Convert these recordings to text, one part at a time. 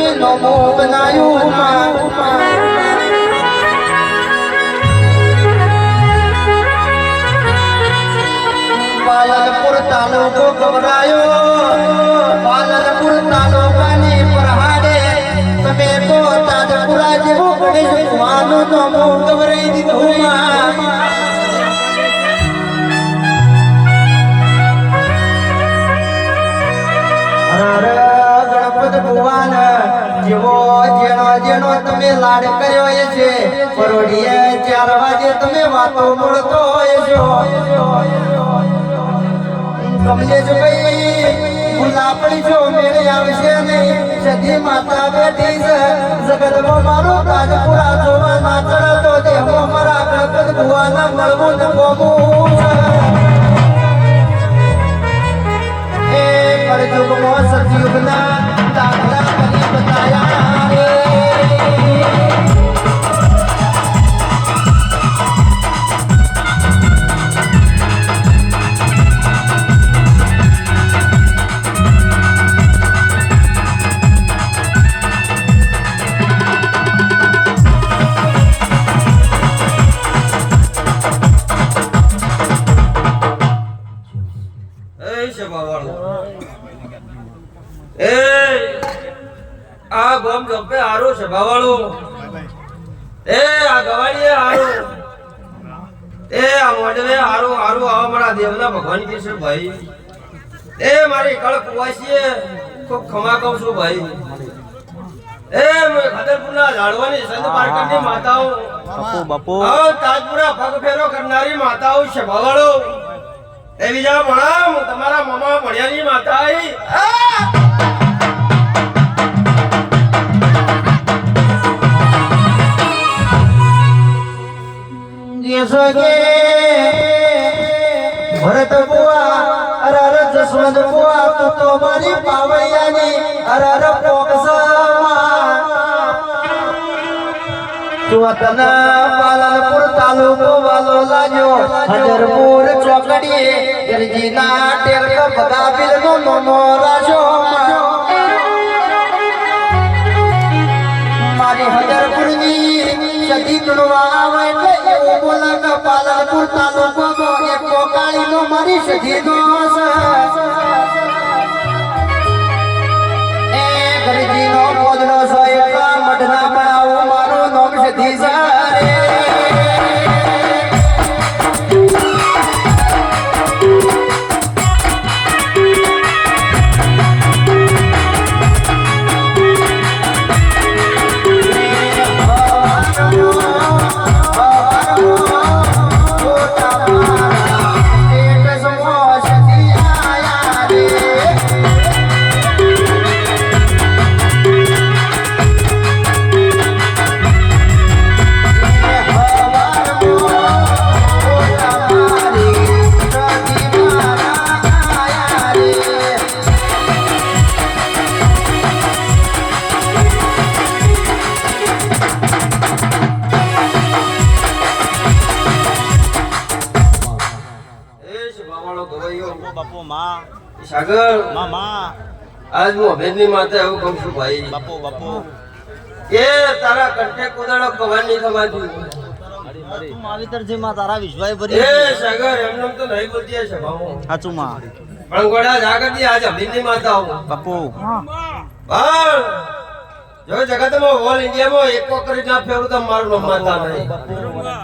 તમે નમો બનાયું પાલનપુર તાલુકો ગભરાયો. પાલનપુર તમે તો તાજપુરા જેવું ગણેશ ભગવાનનું નમો ગભરાઈ દીધું માં. જેવો જેનો જેનો તમે લાડ કર્યો એ છે પરોડીએ ચાર વાગે તમે વાતો મળતો હોય છો. કમલેશભાઈ ગુલાબડી જો મેળે આવશે નહીં, સધી માતા બેઠી છે. જગતમાં મારો રાજપુરા જોવા નાચણ તો દેહો મારા ગણપત ભગવાન મળવું ને ગોમું એ કળયુગમાં સતયુગના ગપ્પે હારો સભાવાળો એ આ ગવાડીએ હારો. એ આ મોડવે હારો હારો આવા મારા દેવના ભગવાન કે છે ભાઈ એ મારી કળ કુવાસીએ તો ખમા કહું છું ભાઈ. એ મેં ખદરપુરના ઝાડવાની સંત પારકરની માતાઓ. બપો બપો. આવો તાજપુરા પગ ફેરો કરનારી માતાઓ છે ભાવાળો એ બીજા ભણા હું તમારા મામા ભણ્યાની માતા આઈ. કે ભરત બુઆ અરર જસવંત બુઆ તું તો મારી પાવૈયાની અરર પોકસમાં ચોતના પાલનપુર તાલુકો વાલો લાગ્યો. હજરપુર ચોકડીએ ગરજીના ટેરક બગાબીલ નો નોનો કોકાળીનો મારી સભાવાળો ગવાઈયો બાપુ માં. સાગર. માં માં. આજ હું અભેદની માતા એવું કહું છું ભાઈ. બાપુ બાપુ. એ તારા કંઠે કુદાડો કવાની સમાજી તું માવિતરજી માં તારા વિશ્વાય એ સાગર એમને તો નહીં બોલતી હશે ભાવ સાચું માં. પણ ગોડા જાગતી આજ અભિનની માતા હું બાપુ. પણ જો જગતમાં ઓલ ઇન્ડિયામાં એકો કરી ના ફેરું તો મારું નામ માતા નહીં.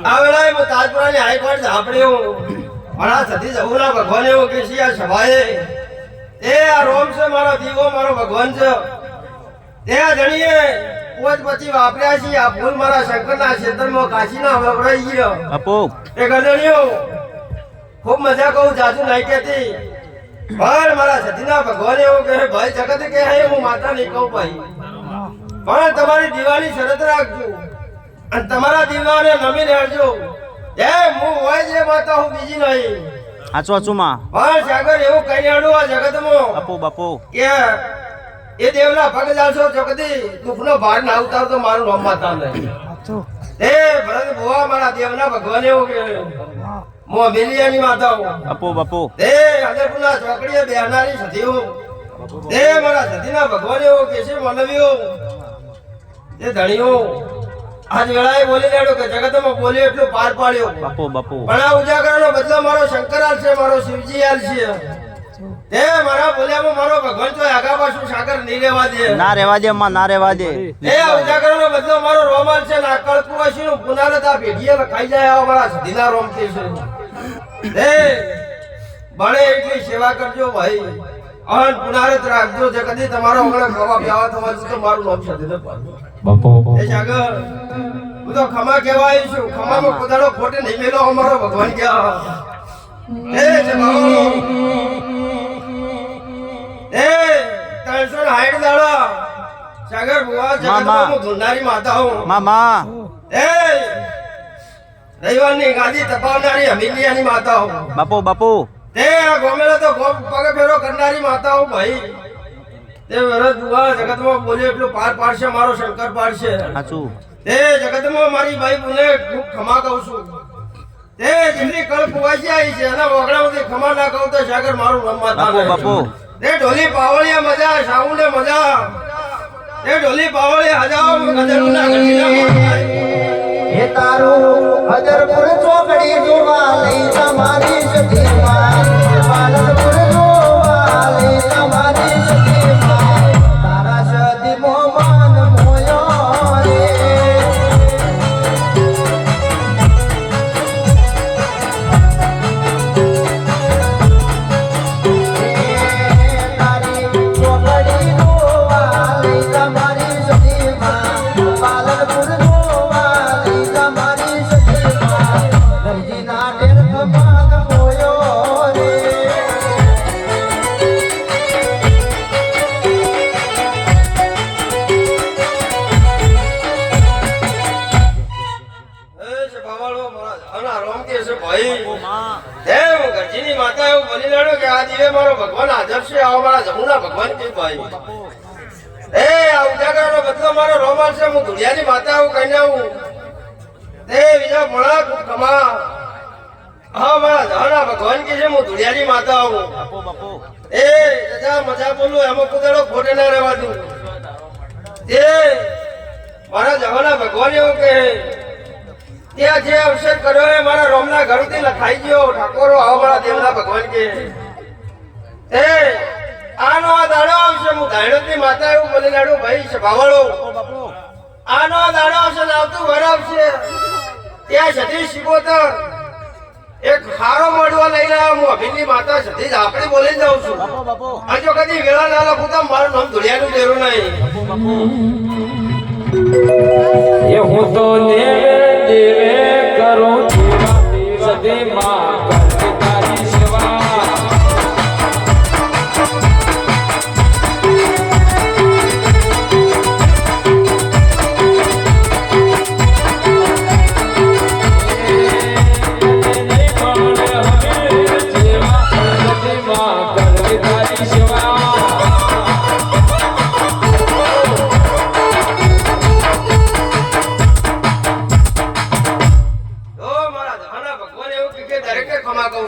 આ વેળાએ હું તાજપુરાની હાઈકોર્ટ હું મારા સતી જહુના ભગવાન એવું કે છે આ સભાએ એ આ રોમ છે મારો દીવો મારો ભગવાન છે. તે આ જણીએ પોત પછી વાપર્યા છે આ ફૂલ મારા શંકરના ક્ષેત્રમાં કાશીના વપરાઈ ગયો. બાપુ એ ગદણીઓ ખૂબ મજા કહું જાજુ નહીં કહેતી પણ મારા સતીના ભગવાન એવું કહે ભાઈ જગત કે હે હું માતા નહીં કહું ભાઈ. પણ તમારી દીવાની શરત રાખજો. અને તમારા દીવાને નમી હરજો. એ હું હોય જે માતા હું બીજી નહીં. માં. પણ સાગર એવું કહી હાડું આ જગતમાં. બાપુ બાપુ. કે એ દેવના ભગ જાશો જગતી દુઃખનો ભાર ના ઉતારતો મારું નામ માતા નહીં. એ ભરત ભુવા મારા દેવના ભગવાન એવું કે. મો મિલિયાની માતા હું બાપુ બાપુ. એ હજરપુરના ચોકડીએ બેહનારી હું એ મારા સતીના ભગવાન એવો કે છે મનવીઓ. એ ધણીઓ. આજ વેળાએ બોલી લેડો કે જગતમાં બોલ્યો એટલું પાર પાડ્યો. બાપુ બાપુ. પણ આ ઉજાગરણનો બદલો મારો શંકરાલ છે મારો શિવજી આલ છે. તે મારા બોલ્યામાં મારો ભગવાન તો આગા પાછું સાગર નહીં રહેવા દે. ના રેવા દે માં ના રેવા દે. એ ઉજાગરણનો બદલો મારો રોમાલ છે ને કળકુવાસીનું પુનારતા આ પેઢીએ ખાઈ જાય આવા મારા સધીના રોમ છે. એ બળે એટલી સેવા કરજો ભાઈ. અહન પુનારત રાખજો જગદી તમારો હમણાં ખવા પ્યાવા તમારું તો મારું નામ પાડજો બાપુ એ સાગર હું તો ખમા કહેવાય છું. ખમામાં કોદાળો ખોટે નહીં મેલો અમારો ભગવાન ક્યાં? એ બાબો. એ ત્રણસો સાઠ દાડા. સાગર બુવા જગતમાં હું ધૂળનારી માતા હું. માં માં એ રવિવારની ગાદી તપાવનારી હમીલિયાની માતા હું. બાપુ બાપો. તે આ ગોમેલો તો ગોમ પગ ફેરો કરનારી માતા હું ભાઈ. તે વરદ બુવા જગતમાં બોલે એટલું પાર પાડશે મારો શંકર પાડશે. સાચું. તે જગતમાં મારી ભાઈ બોલે ખૂબ ખમા કહું છું. તે જેમની કળ ફુવાસી આવી છે એના વગડામાંથી ખમા ના કહું તો સાગર મારું રમવા માતા બાપુ તે ઢોલી પાવળિયા મજા સાઉન્ડે મજા. તે ઢોલી પાવળિયા હજારો ગજરુના ગઢીના મોઢા. હે તારું હજરપુર ચોકડી જોવા લઈ તમારી સતીમાં એ આ ઉજાગરનો બદલો મારો રોમાલ છે. હું ધુડિયાની માતા આવું કહીને આવું. તે બીજા કમા હા, મારા જહાના ભગવાન કે છે, હું ધુડિયાની માતા એ રજા મજા બોલું, એમાં કુદાડો ના રહેવા દઉં. મારા જવાના ભગવાન એવું કહે. ત્યાં જે અવસર કર્યો એ મારા રોમના ઘરથી લખાઈ ગયો. ઠાકોરો, આવો મારા દેવના ભગવાન કે એ આનો આ દાડો આવશે. હું ધાણોથી માતા એવું બોલી દાડો ભાઈ, છે ભાવાળો. આનો આ દાડો આવશે ને આવતું વર આવશે. ત્યાં સતી શિકોતર. એક સારો મળવા લઈ આવ્યો હું અભિની માતા સતીશ આપણે બોલી જાઉં છું. બાપુ બાપુ આ જો કદી વેળા ના લખું તો મારું નામ ધુળિયાનું દેરું નહીં. એ હું તો દેવે દેવે કરું છું સદી માં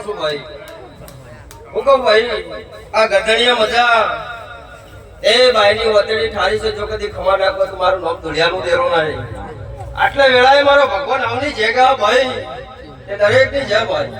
છું ભાઈ? હું કહું ભાઈ, આ ગધણીયા મજા. એ ભાઈની વતડી ઠારી છે, જો કદી ખમા નાખો તો મારું નામ ધુળિયાનું દેરું નહીં આટલા વેળાએ મારો ભગવાન આવની જગ્યા ભાઈ. એ દરેકની જય ભાઈ.